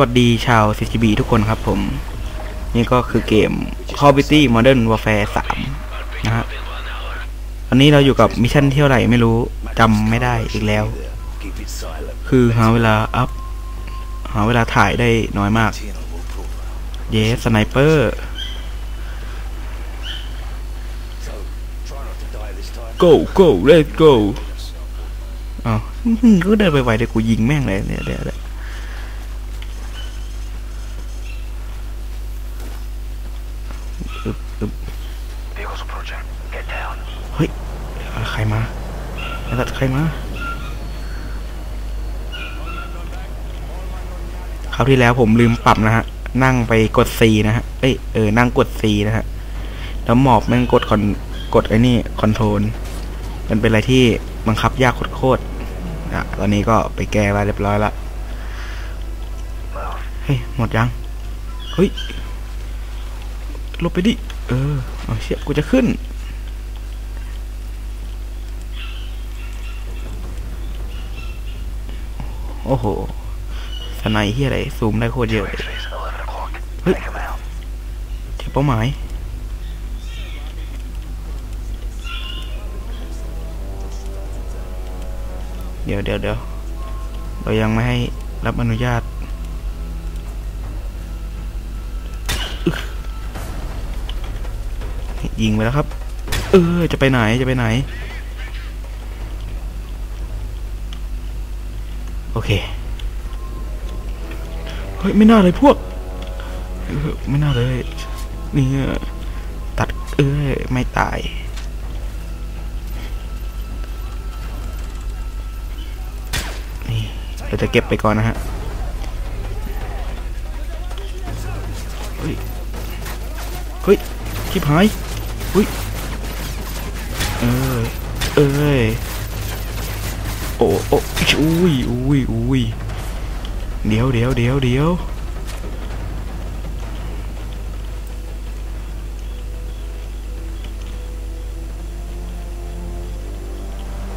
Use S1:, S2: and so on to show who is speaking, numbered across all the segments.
S1: วัสดีชาว CGB ทุกคนครับผม นี่ก็คือเกม Call of Duty Modern Warfare 3 นะฮะวันนี้เราอยู่กับมิชชั่นเที่ยวไหร่ไม่รู้จำไม่ได้อีกแล้ว
S2: Keep it silent.
S1: คือหาเวลาอัพ หาเวลาถ่ายได้น้อยมาก
S2: Tino will prove.
S1: เยสสไนเปอร์
S2: So, try not to die this time.
S1: go go let's go อ้าวอื้อหือก็เดินไปไวเดี๋ยวกูยิงแม่งเลยเนี่ยเดี๋ยวเดี๋ยวอึบอึบ
S2: Vehicles approaching. Get down.
S1: เฮ้ยอ่าใค รมาไอ้สัตว์ใครมาคราวที่แล้วผมลืมปรับนะฮะ นั่งไปกด C นะฮะ เอ้ยเออ นั่งกด C นะฮะ แล้วหมอบแม่งกดคอนกดไอ้นี่คอนโทรลมันเป็นอะไรที่บังคับยากโคตรๆอะตอนนี้ก็ไปแก้มาเรียบร้อยละ เฮ้ย หมดยัง เฮ้ยลบไปดิ เออเอาเชี่ยกูจะขึ้น โอ้โห สไนเฮียอะไรซูมได้โคตรเยอะเลยเจ็บเป้าหมายเดี๋ยวเดี๋ยวเดี๋ยวเรายังไม่ให้รับอนุญาต ยิงไปแล้วครับ เออ จะไปไหน จะไปไหน โอเค เฮ้ย ไม่น่าเลยพวก ไม่น่าเลย นี่ตัดเอ้ยไม่ตายนี่เราจะเก็บไปก่อนนะฮะเฮ้ยเฮ้ยชิบหายเฮ้ยเอ้ยเอ้ย โอ้โอ้อุ้ยอุ้ยอุ้ยเดี๋ยวเดี๋ยวเดี๋ยวเดี๋ยว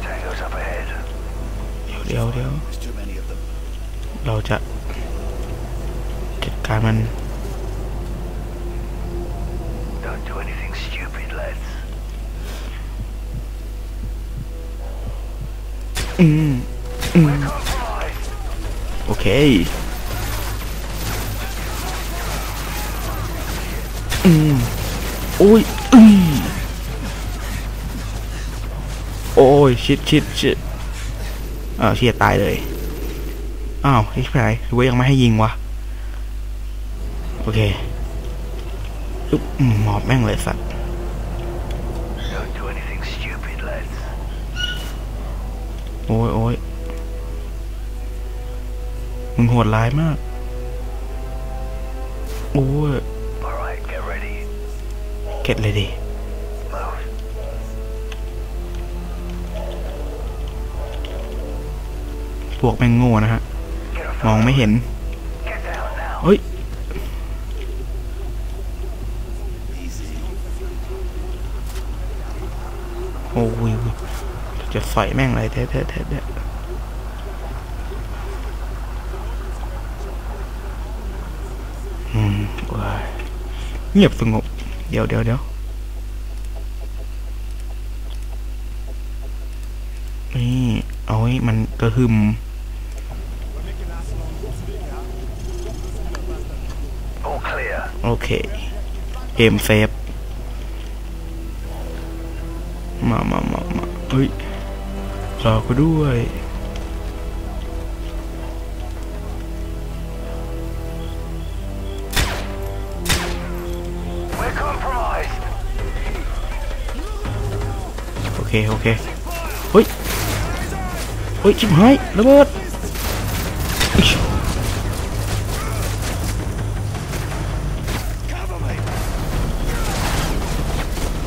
S2: Tango's up ahead.
S1: เดี๋ยวเดี๋ยว
S2: There's too many of them.
S1: เราจะจัดการมัน
S2: Don't do anything stupid,
S1: อืมอืมโอเคอืมโอ้ยอืมโอ้ยชิดชิดชิดอ้าเชียตายเลยอ้าวไอ้ไรหรือว่ายังไม่ให้ยิงวะโอเคอึ๊บหมอบแม่งเลยสัตว์ โอ้ยโอ้ยมึงโหดร้ายมาก โอ้ย
S2: Alright, get ready.
S1: เก็ตเลยดิ
S2: Move.
S1: พวกแม่งโง่นะฮะ
S2: Get off
S1: มองไม่เห็น
S2: Get down now.
S1: เฮ้ย โอ้ย จะใส่แม่งเลยแท้แท้แท้แท้อืมว้ยเงียบสงบ เดี๋ยวเดี๋ยวเดี๋ยวนี่เอาให้มันกระหึมโอเคเกมเซฟมามามามาเฮ้ย รอกูด้วย โอเค โอเคเฮ้ยเฮ้ย ชิบหายระเบิด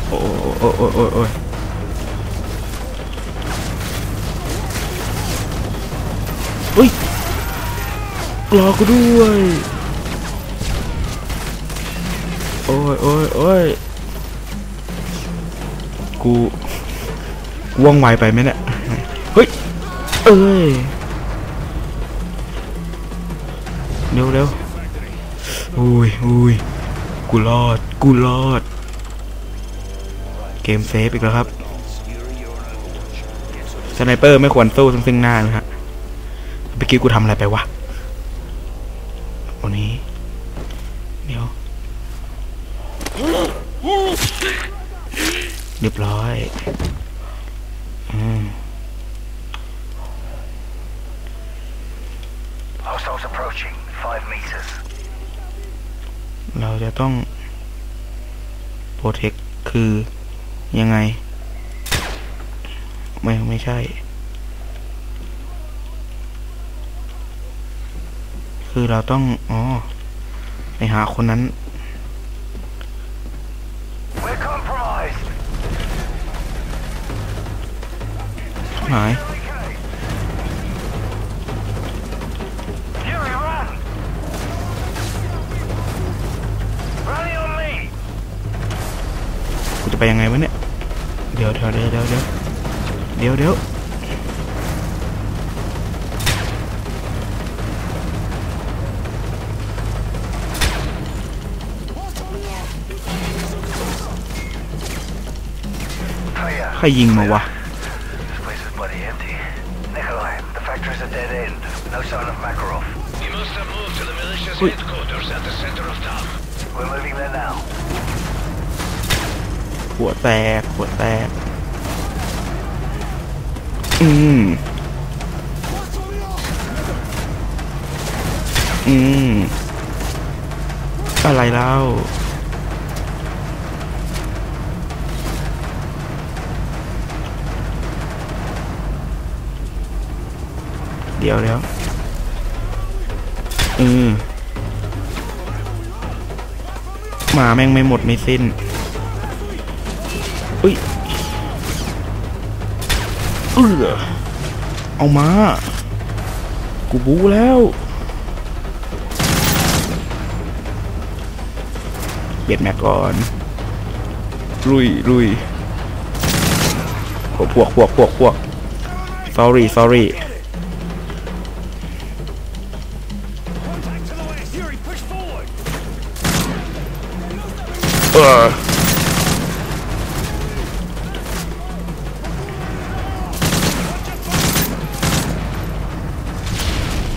S1: โอ้โอ้โอ้โอ้โอ้ รอกูด้วย โอ้ยโอ้ยโอ้ยกูว่องไวไปไหมเนี่ย เฮ้ย เอ้ย เร็วเร็วอุ้ยอุ้ยกูรอด กูรอด เกมเซฟอีกแล้วครับ สไนเปอร์ไม่ควรสู้ซึ่งซึ่งหน้านะฮะเมื่อกี้กูทำอะไรไปวะ วันนี้ เดี๋ยวเรียบร้อยอืม
S2: Hostiles approaching. Five meters.
S1: เราจะต้องโปรเทคคือยังไง ไม่ไม่ใช่ คือเราต้อง อ๋อ ไปหาคนนั้น หาย กูจะไปยังไงวะเนี่ย เดี๋ยวเดี๋ยวเดี๋ยวเดี๋ยวเดี๋ยวเดี๋ยว
S3: at the center of town.
S2: We're moving there now.
S1: หัวแตกหัวแตก อืม อืม อะไรเล่า เดียวเดี๋ยวอืมมาแม่งไม่หมดไม่สิ้น อุ้ยเออเอามา กูบูแล้วเปลี่ยนแม็กก่อน ลุยลุยพวกพวกพวกพวกพวก sorry sorry โอ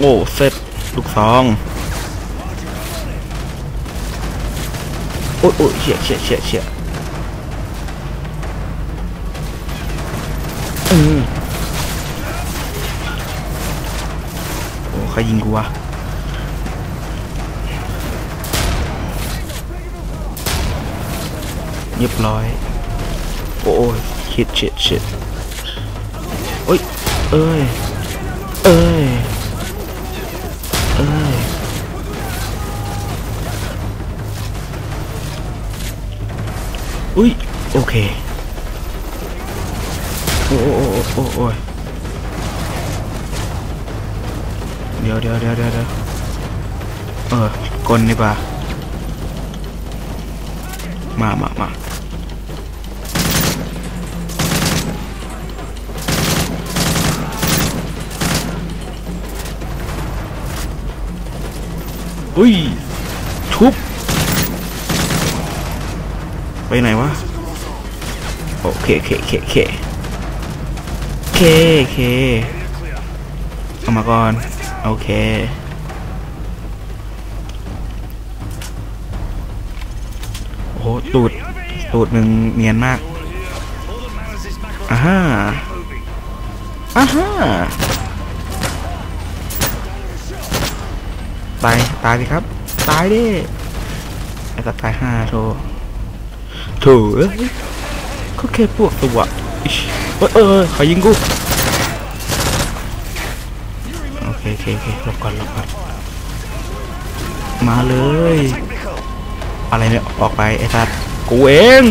S1: ้เสร็จลูกซอง โอ้ยโอ้ยเฉียดเฉียดเฉียดเฉียดอืมโอ้ใครยิงกูวะ เรียบร้อย โอ้ยชิดชิดชิดโอ้ย เอ้ย เอ้ย เอ้ย อุ้ย โอเค โอ้โอ้โอ้โอ้ยเดี๋ยวเดี๋ยวเดี๋ยวเดี๋ยวเดี๋ยวเออกลนี่ป่ะมามามา อุ้ย ทุบ ไปไหนวะ โอเคเคเคเคเคเคเอามาก่อน โอเคโอ้โหตูด ตูดมึงเนียนมากอ่าฮะอ่าฮะ ตาย ตายสิครับ ตายดิไอ้สัตว์ตายห้าโถโถเอ้ยก็แค่พวกตัวเอ้ยเอ้ยเอ้ยใครยิงกู โอเคโอเคโอเคหลบก่อนหลบก่อน มาเลย อะไรเนี่ย ออกไปไอ้สัตว์กูเอง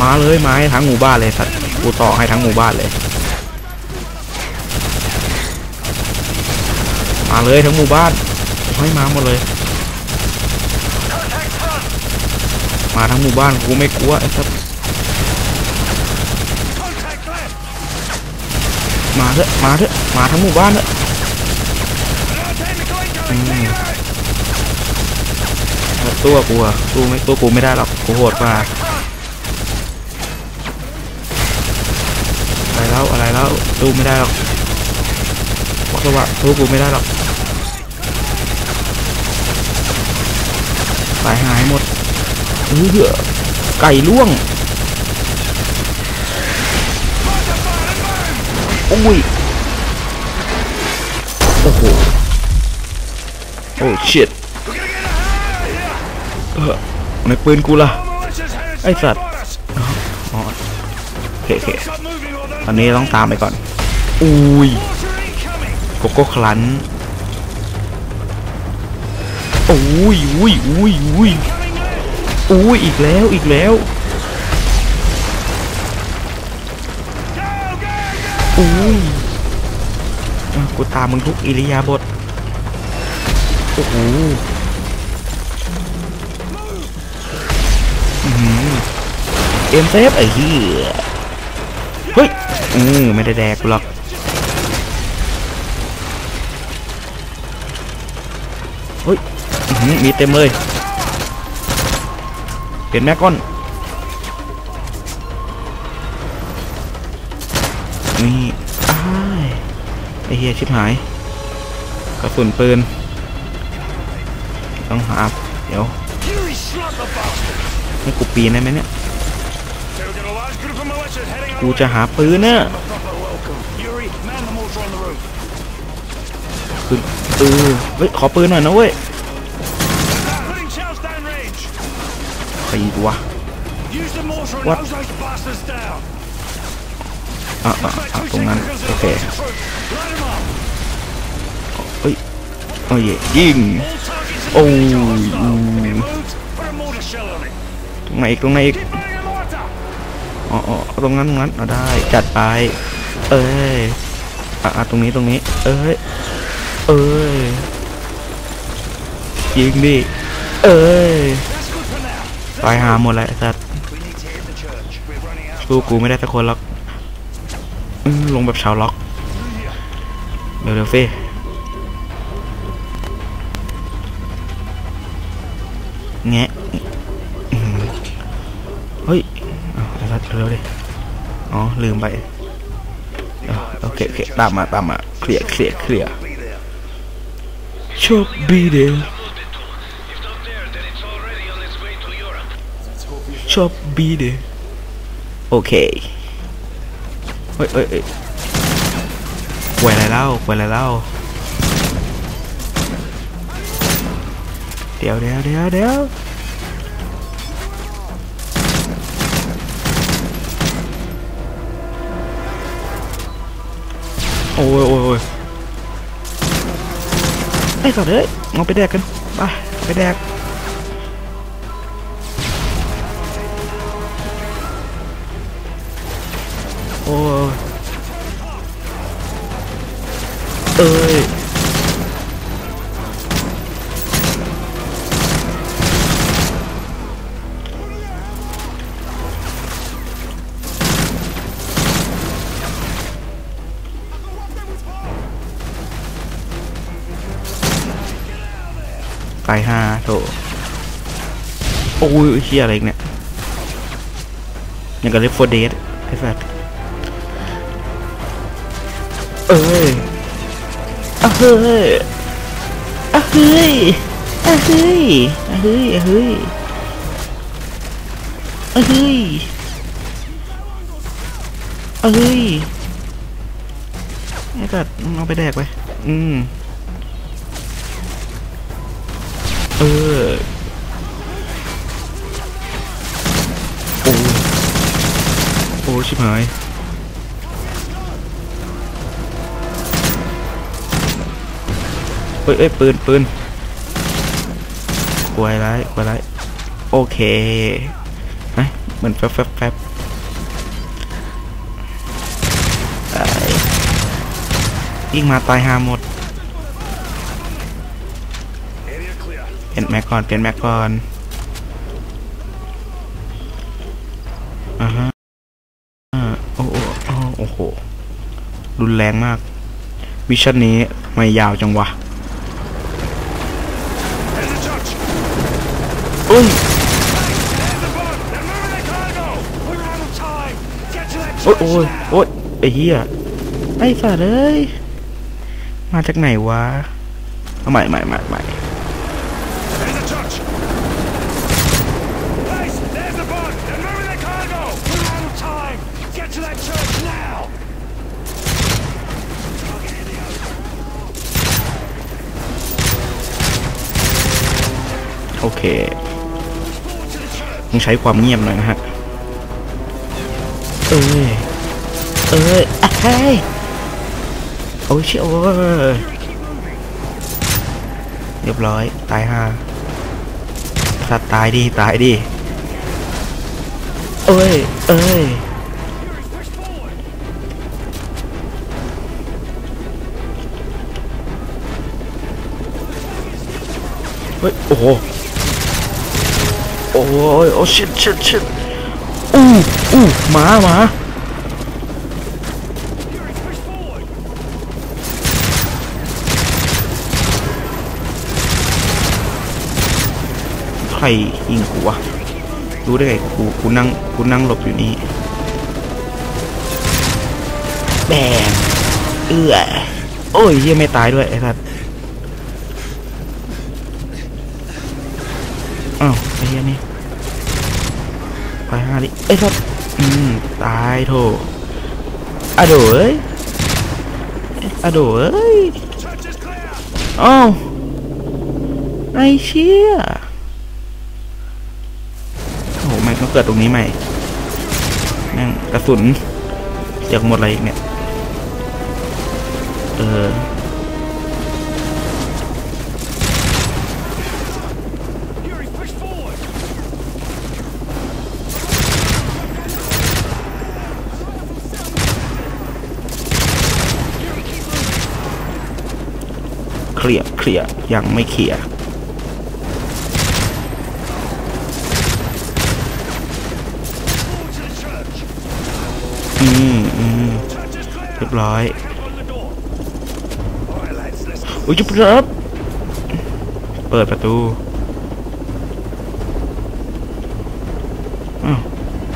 S1: มาเลย มาให้ทั้งหมู่บ้านเลยสัตว์กูต่อให้ทั้งหมู่บ้านเลย มาเลยทั้งหมู่บ้านกูให้มาหมดเลย มาทั้งหมู่บ้านกูไม่กลัวไอ้สัตว์มาเถอะมาเถอะมาทั้งหมู่บ้านเถอะตัวกูอะสู้ไม่ตัวกูไม่ได้หรอกกูโหดกว่าอะไรแล้วอะไรแล้วสู้ไม่ได้หรอก สวะสู้กูไม่ได้หรอกสายหายหมดนี่เยอไก่ล่วงโอ้ยโอ้โหโอ้ชิดเออในปืนกูล่ะ ไอ
S3: สั
S1: ตว์โอเคโอเคตอนนี้ต้องตามไปก่อนอุ้ย โกโก้คลันโอ้ยอุ้ยอุ้ยอุ้ยอุ้ยอีกแล้วอีกแล้วอุ้ยกูตามมึงทุกอิริยาบถโอ้โหอื้อหือเอ็มเซฟไอ้เหี้ยเฮ้ยอืมไม่ได้แดกหรอก มีเต็มเลย เปลี่ยนแม่ก้อนนี่ไอเฮียชิบหายกระสุนปืน ต้องหา เดี๋ยวให้กูปีนได้ไหมเนี่ย กูจะหาปืนเนี่ย
S3: ปืน
S1: ปืนเฮ้ย ขอปืนหน่อยนะเว้ย ใครวะ
S3: Use the mortar and
S1: What?
S3: hose those bastards down.
S1: อะอะอะตรงนั้นโอเค
S3: Light them up.
S1: เฮ้ยโอ้ยยิง
S3: All targets in
S1: Oh,
S3: the village are hostile.
S1: mm.
S3: If it moves, put a mortar shell on it.
S1: ตรงไหนอีกตรงไหนอีก
S3: Keep burning the mortar.
S1: อ๋ออ๋อเอาตรงนั้นตรงนั้นเอาได้จัดไปเอ้ยอะอะตรงนี้ตรงนี้ เอ้ยเอ้ยยิงดิเอ้ย ตายหาหมดแล้วสัตว์สู้กูไม่ได้สักคนหรอกลงแบบชาวล็อก เร็วๆเฟ่แงะเฮ้ยเอาสัตว์เร็วๆดิอ๋อ ลืมไปเอโอเคโอเคตามมาตามมาเคลียร์เคลียร์เคลียร์
S3: Be there.
S1: ชอบบีเดย์โอเคเฮ้ยเฮ้ยเฮ้ยป่วยอะไรเล่า โอ้เอ้ยไปห้าโถโอ้ยเฮียอะไรเนี่ยยังกับเลฟโฟเดสไอ้สัส เอ้ยอะเฮ้ยอะเฮ้ยอะเฮ้ยอะเฮ้ยอะเฮ้ยอะเฮ้ยอะเฮ้ยไอ้สัสเอาไปแดกไป อืม เออโอ้โอ้ชิบหาย เฮ้ยเอ้ยปืนปืนกลัวไรกลัวไรโอเคเฮ้ยเหมือนแฟบแฟบแฟบไอ้ยิงมาตายหาหมด เปลี่ยนแม็กก่อน เปลี่ยนแม็กก่อนอ่าฮะอ่าโอ้โอ้โอ้โอ้โห รุนแรงมาก มิชชั่นนี้ไม่ยาวจังวะ
S3: ปึ้ง
S1: โอ้ยโอ้ยโอ้ยไอ้เหี้ยไอ้สาตเอ้ยมาจากไหนวะเอาใหม่ใหม่ใหม่ใหม่โอเค ต้องใช้ความเงียบหน่อยนะฮะ เอ้ย เอ้ยอะเฮ้ยโอ้ยเชียโอ้ยเรียบร้อย ตายห่าสัตว์ตายดิตายดิ เอ้ย เอ้ยเฮ้ย โอ้โห โอ้ยโอ้ชิดชิดชิดอู้อู้หมาหมาใครยิงกูวะรู้ได้ไงกูกูนั่งกูนั่งหลบอยู่นี่แบงเอื้อโอ้ยเฮียไม่ตายด้วยไอ้สัส อ้าวไอ้เฮียนี่ไปห้าดิไอ้สัสอืมตายโถอะโดเอ้ยอะโดเอ้ยอ้าวไอเชี่ยโอ้โหแม่ต้องเกิดตรงนี้ใหม่แม่งกระสุนเสียกหมดอะไรอีกเนี่ย เออ เคลียร์เคลียร์ยังไม่เคลียร์อืมอืมเรียบร้อย
S3: Open the door! Alright, lads, let's
S1: อุ้ยจุ๊บรับเปิดประตูอ้าว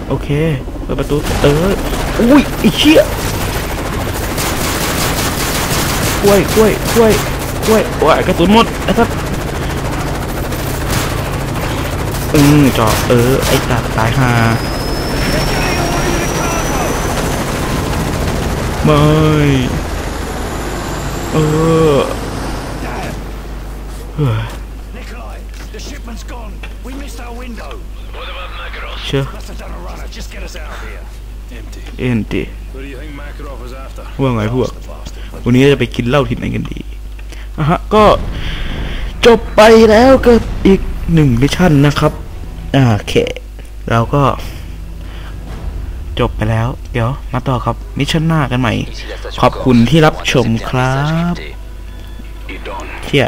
S1: โอเค เปิดประตูเอออุ้ยไอ้เชี่ยกล้วยกล้วยกล้วย กล้วยโอ้ยกระสุนหมดไอ้สัสอืมจอเออ ไอ้สัตว์ตายห่าไม่เออเฮ้ย
S3: Nikolai, the shipment's gone. We missed our window.
S2: What about Makarov?
S1: เชื่อ
S3: Must have done a runner. Just get us out of here. Empty.
S1: เอ็นตี
S3: What do you think Makarov was after?
S1: ว่าไงพวก
S3: The bastard.
S1: วันนี้จะไปกินเหล้าที่ไหนกันดี อะฮะก็จบไปแล้วกับอีกหนึ่งมิชชั่นนะครับโอเคเราก็ จบไปแล้ว เดี๋ยว มาต่อครับมิชชั่นหน้ากันใหม่ ขอบคุณที่รับชมครับเชี่ย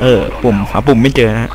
S1: เออ ปุ่มหาปุ่มไม่เจอนะ